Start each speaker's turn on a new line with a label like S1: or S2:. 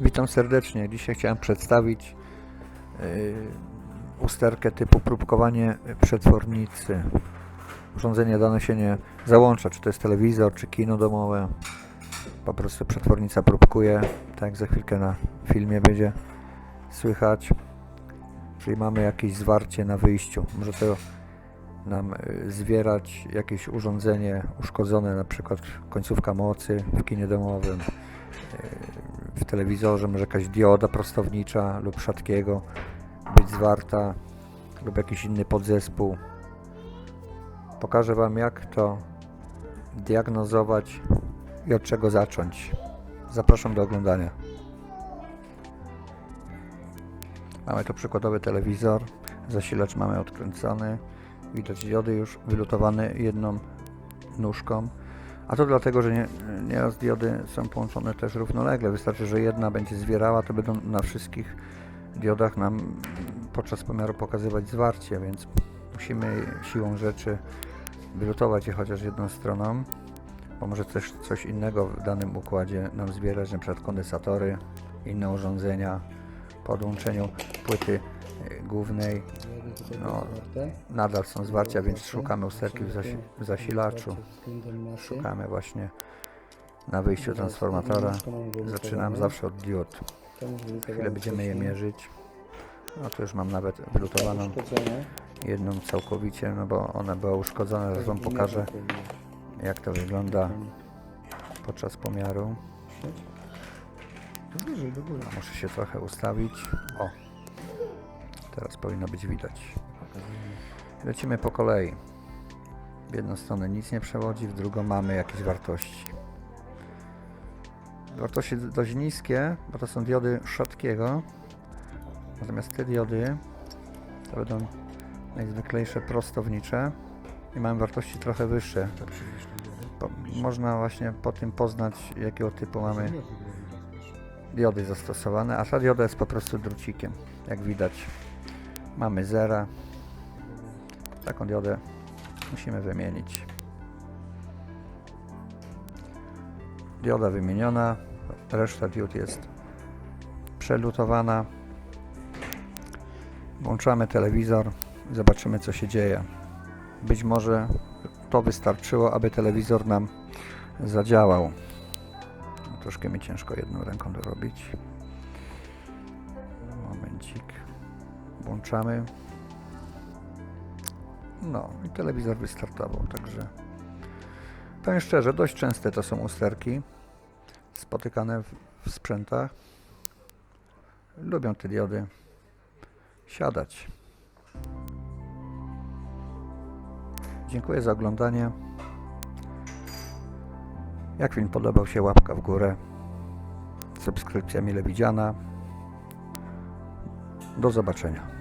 S1: Witam serdecznie. Dzisiaj chciałem przedstawić yy, usterkę typu próbkowanie przetwornicy. Urządzenie dane się nie załącza, czy to jest telewizor, czy kino domowe. Po prostu przetwornica próbkuje, tak jak za chwilkę na filmie będzie słychać. Czyli mamy jakieś zwarcie na wyjściu. Może to nam y, zwierać jakieś urządzenie uszkodzone, na przykład końcówka mocy w kinie domowym, y, w telewizorze, może jakaś dioda prostownicza lub rzadkiego być zwarta lub jakiś inny podzespół. Pokażę Wam jak to diagnozować i od czego zacząć. Zapraszam do oglądania. Mamy tu przykładowy telewizor, zasilacz mamy odkręcony, widać diody już wylutowane jedną nóżką, a to dlatego, że nie, nieraz diody są połączone też równolegle, wystarczy, że jedna będzie zwierała, to będą na wszystkich diodach nam podczas pomiaru pokazywać zwarcie, więc musimy siłą rzeczy wylutować je chociaż jedną stroną, bo może też coś innego w danym układzie nam zbierać, przykład kondensatory, inne urządzenia, po odłączeniu płyty głównej no, nadal są zwarcia, więc szukamy usterki w, zasi w zasilaczu. Szukamy właśnie na wyjściu transformatora. Zaczynam zawsze od diod. Chwilę będziemy je mierzyć. No to już mam nawet wylutowaną jedną całkowicie, no bo ona była uszkodzona. Zaraz Wam pokażę jak to wygląda podczas pomiaru. Muszę się trochę ustawić. O, teraz powinno być widać. Lecimy po kolei. W jedną stronę nic nie przewodzi, w drugą mamy jakieś wartości. Wartości dość niskie, bo to są diody Schottkiego. Natomiast te diody to będą najzwyklejsze prostownicze i mamy wartości trochę wyższe. Po, można właśnie po tym poznać, jakiego typu mamy diody zastosowane, a ta dioda jest po prostu drucikiem, jak widać. Mamy zera. Taką diodę musimy wymienić. Dioda wymieniona, reszta diod jest przelutowana. Włączamy telewizor zobaczymy co się dzieje. Być może to wystarczyło, aby telewizor nam zadziałał. No, Troszkę mi ciężko jedną ręką to Włączamy. No i telewizor wystartował, także powiem szczerze, dość częste to są usterki spotykane w, w sprzętach. Lubią te diody siadać. Dziękuję za oglądanie. Jak film podobał się, łapka w górę. Subskrypcja mile widziana. Do zobaczenia.